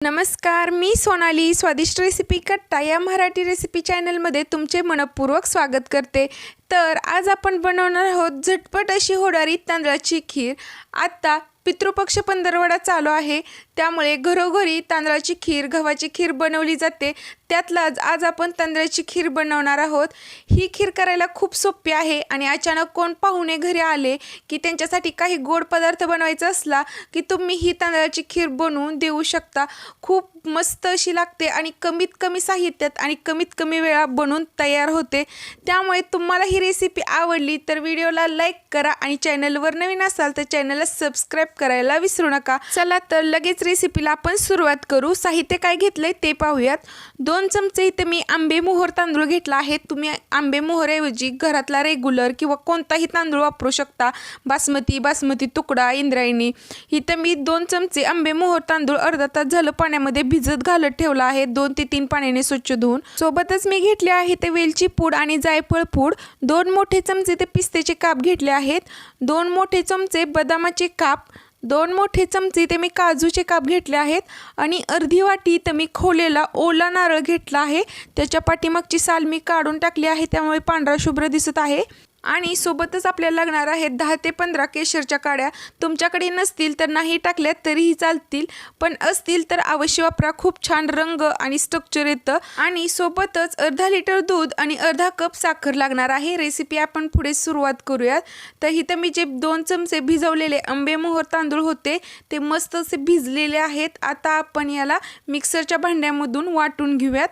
नमस्कार मी सोनाली. स्वादिष्ट रेसिपी कट्टा या मराठी रेसिपी चॅनलमध्ये तुमचे मनपूर्वक स्वागत करते. तर आज आपण बनवणार आहोत झटपट अशी होणारी तांदळाची खीर. आत्ता पितृपक्ष पंधरवडा चालू आहे. त्यामुळे घरोघरी तांदळाची खीर गव्हाची खीर बनवली जाते. त्यातलाच आज आपण तांदळाची खीर बनवणार आहोत. ही खीर करायला खूप सोपी आहे आणि अचानक कोण पाहुणे घरी आले की त्यांच्यासाठी काही गोड पदार्थ बनवायचा असला की तुम्ही ही तांदळाची खीर बनवून देऊ शकता. खूप मस्त अशी लागते आणि कमीत कमी साहित्यात आणि कमीत कमी वेळा बनवून तयार होते. त्यामुळे तुम्हाला ही रेसिपी आवडली तर व्हिडिओला लाईक करा आणि चॅनलवर नवीन असाल तर चॅनलला सबस्क्राईब करायला विसरू नका. चला तर लगेच रेसिपीला आपण सुरुवात करू. साहित्य काय घेतलंय ते पाहूयात. दोन चमचे इथे मी आंबे मोहर तांदूळ घेतला आहे. तुम्ही आंबे मोहरऐवजी घरातला रेग्युलर किंवा कोणताही तांदूळ वापरू शकता. बासमती बासमती तुकडा इंद्रायणी. इथं मी दोन चमचे आंबे मोहर तांदूळ अर्धा तास झालं पाण्यामध्ये भिजत घालत ठेवला आहे. दोन ते तीन पाण्याने स्वच्छ धुवून. सोबतच मी घेतले आहे ते वेलची पूड आणि जायफळ पूड. दोन मोठे चमचे ते पिस्तेचे काप घेतले आहेत. दोन मोठे चमचे बदामाचे काप. दोन मोठे चमचे ते मी काजूचे काप घेतले आहेत. आणि अर्धी वाटी तर मी खोलेला ओला नारळ घेतला आहे. त्याच्या पाठीमागची साल मी काढून टाकली आहे. त्यामुळे पांढरा शुभ्र दिसत आहे. आणि सोबतच आपल्याला लागणार आहेत दहा ते पंधरा केशरच्या काड्या. तुमच्याकडे नसतील तर नाही टाकल्यात तरीही चालतील पण असतील तर अवश्य वापरा. खूप छान रंग आणि स्ट्रक्चर येतं. आणि सोबतच अर्धा लिटर दूध आणि अर्धा कप साखर लागणार आहे. रेसिपी आपण पुढे सुरुवात करूयात. तर इथं मी जे दोन चमचे भिजवलेले आंबेमोहर तांदूळ होते ते मस्त असे भिजलेले आहेत. आता आपण याला मिक्सरच्या भांड्यामधून वाटून घेऊयात.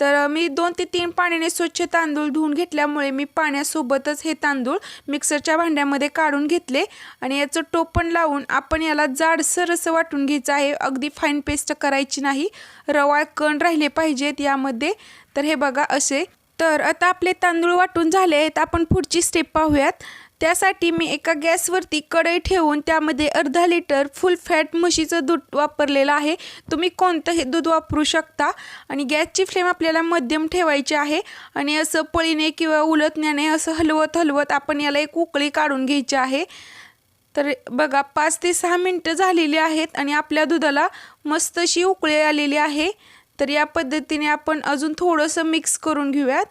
तर मी दोन ते तीन पाण्याने स्वच्छ तांदूळ धुवून घेतल्यामुळे मी पाण्यासोबतच हे तांदूळ मिक्सरच्या भांड्यामध्ये काढून घेतले आणि याचं टोपण लावून आपण याला जाडसर असं वाटून घ्यायचं आहे. अगदी फाईन पेस्ट करायची नाही. रवाळ कण राहिले पाहिजेत यामध्ये. तर हे बघा असे. तर आता आपले तांदूळ वाटून झाले आहेत. आपण पुढची स्टेप पाहूयात. त्यासाठी मी एका गॅसवरती कढई ठेवून त्यामध्ये अर्धा लिटर फुल फॅट म्हशीचं दूध वापरलेलं आहे. तुम्ही कोणतंही दूध वापरू शकता. आणि गॅसची फ्लेम आपल्याला मध्यम ठेवायची आहे. आणि असं पळीने किंवा उलटण्याने असं हलवत हलवत आपण याला एक उकळी काढून घ्यायची आहे. तर बघा पाच ते सहा मिनटं झालेली आहेत आणि आपल्या दुधाला मस्त अशी उकळी आलेली आहे. तर या पद्धतीने आपण अजून थोडंसं मिक्स करून घेऊयात.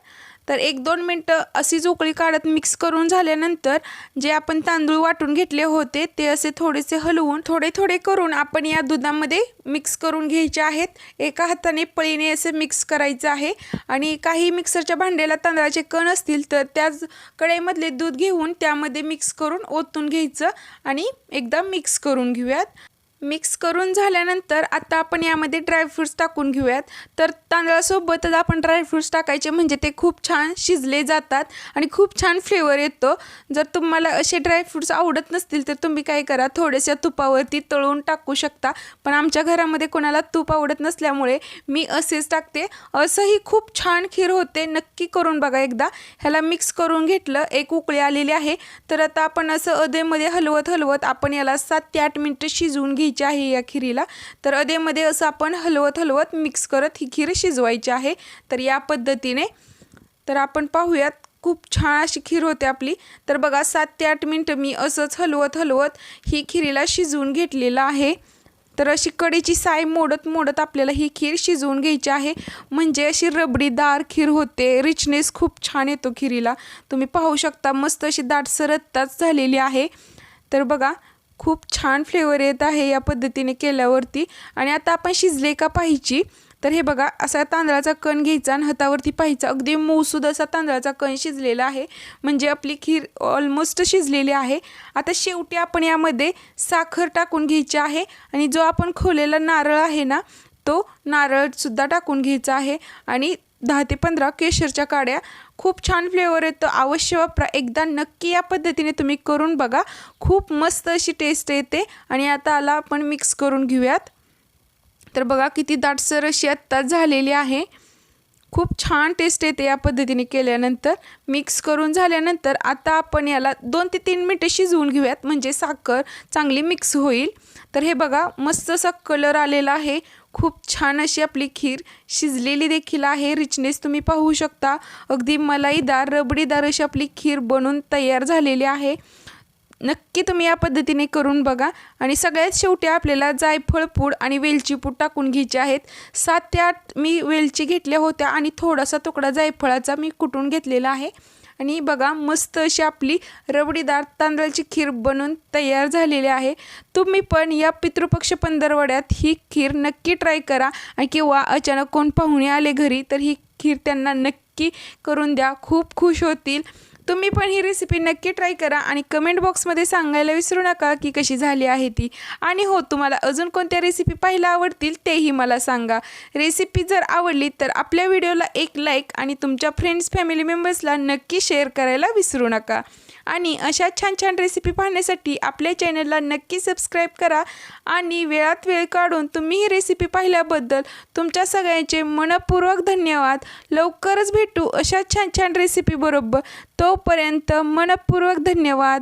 तर एक दोन मिनटं अशीच उकळी काढत मिक्स करून झाल्यानंतर जे आपण तांदूळ वाटून घेतले होते ते असे थोडेसे हलवून थोडे थोडे करून आपण या दुधामध्ये मिक्स करून घ्यायचे आहेत. एका हाताने पळीने असे मिक्स करायचं आहे आणि काही मिक्सरच्या भांड्याला तांदळाचे कण असतील तर त्याच कढईमधले दूध घेऊन त्यामध्ये मिक्स करून ओतून घ्यायचं आणि एकदा मिक्स करून घेऊयात. मिक्स करून झाल्यानंतर आता आपण यामध्ये ड्रायफ्रूट्स टाकून घेऊयात. तर तांदळासोबतच आपण ड्रायफ्रूट्स टाकायचे म्हणजे ते खूप छान शिजले जातात आणि खूप छान फ्लेवर येतो. जर तुम्हाला असे ड्रायफ्रूट्स आवडत नसतील तर तुम्ही काय करा थोड्याशा तुपावरती तळून टाकू शकता. पण आमच्या घरामध्ये कोणाला तूप आवडत नसल्यामुळे मी असेच टाकते. असंही खूप छान खीर होते नक्की करून बघा एकदा. ह्याला मिक्स करून घेतलं एक उकळी आलेली आहे. तर आता आपण असं अधेमध्ये हलवत हलवत आपण याला सात ते आठ मिनटं शिजवून घ्यायची आहे या खिरीला. तर अधेमध्ये असं आपण हलवत हलवत मिक्स करत ही खीर शिजवायची आहे. तर या पद्धतीने. तर आपण पाहूयात खूप छान अशी खीर होते आपली. तर बघा सात ते आठ मिनटं मी असंच हलवत हलवत ही खिरीला शिजवून घेतलेलं आहे. तर अशी कडीची साय मोडत मोडत आपल्याला ही खीर शिजवून घ्यायची आहे. म्हणजे अशी रबडीदार खीर होते. रिचनेस खूप छान येतो खिरीला. तुम्ही पाहू शकता मस्त अशी दाट सरत्ताच झालेली आहे. तर बघा खूप छान फ्लेवर येत आहे या पद्धतीने केल्यावरती. आणि आता आपण शिजले का पाहिजे? तर हे बघा असा तांदळाचा कण घ्यायचा आणि हातावरती पाहायचा. अगदी मऊसूद असा तांदळाचा कण शिजलेला आहे. म्हणजे आपली खीर ऑलमोस्ट शिजलेली आहे. आता शेवटी आपण यामध्ये साखर टाकून घ्यायची आहे. आणि जो आपण खोलेला नारळ आहे ना तो नारळसुद्धा टाकून घ्यायचा आहे. आणि दहा ते पंधरा केशरच्या काड्या. खूप छान फ्लेवर येतो अवश्य वापरा. एकदा नक्की या पद्धतीने तुम्ही करून बघा. खूप मस्त अशी टेस्ट येते. आणि आता आला आपण मिक्स करून घेऊयात. तर बघा किती दाटसर अशी आत्ताच झालेली आहे. खूप छान टेस्ट येते या पद्धतीने केल्यानंतर. मिक्स करून झाल्यानंतर आता आपण याला दोन ते तीन मिनटं शिजवून घेऊयात. म्हणजे साखर चांगली मिक्स होईल. तर हे बघा मस्त असा कलर आलेला आहे. खूप छान अशी आपली खीर शिजलेली देखील आहे. रिचनेस तुम्ही पाहू शकता. अगदी मलाईदार रबडीदार अशी आपली खीर बनून तयार झालेली आहे. नक्की तुम्ही या पद्धतीने करून बघा. आणि सगळ्यात शेवटी आपल्याला जायफळ पूड आणि वेलची पूड टाकून घ्यायची आहेत. सात ते आठ मी वेलची घेतल्या होत्या आणि थोडासा तुकडा जायफळाचा मी कुटून घेतलेला आहे. आणि बघा मस्त अशी आपली रबडीदार तांदळाची खीर बनून तयार झालेली आहे. तुम्ही पण या पितृपक्ष पंधरवड्यात ही खीर नक्की ट्राय करा. आणि किंवा अचानक कोण पाहुणे आले घरी तर ही खीर त्यांना नक्की करून द्या. खूप खुश होतील. तुम्ही पण ही रेसिपी नक्की ट्राय करा आणि कमेंट बॉक्समध्ये सांगायला विसरू नका की कशी झाली आहे ती. आणि हो तुम्हाला अजून कोणत्या रेसिपी पाहायला आवडतील तेही मला सांगा. रेसिपी जर आवडली तर आपल्या व्हिडिओला एक लाईक आणि तुमच्या फ्रेंड्स फॅमिली मेंबर्सला नक्की शेअर करायला विसरू नका. आणि अशा छान छान रेसिपी पाहण्यासाठी आपल्या चॅनलला नक्की सबस्क्राईब करा आणि वेळात वेळ काढून तुम्ही ही रेसिपी पाहिल्याबद्दल तुमच्या सगळ्यांचे मनपूर्वक धन्यवाद. लवकरच भेटू अशा छान छान रेसिपीबरोबर तोपर्यंत मनपूर्वक धन्यवाद.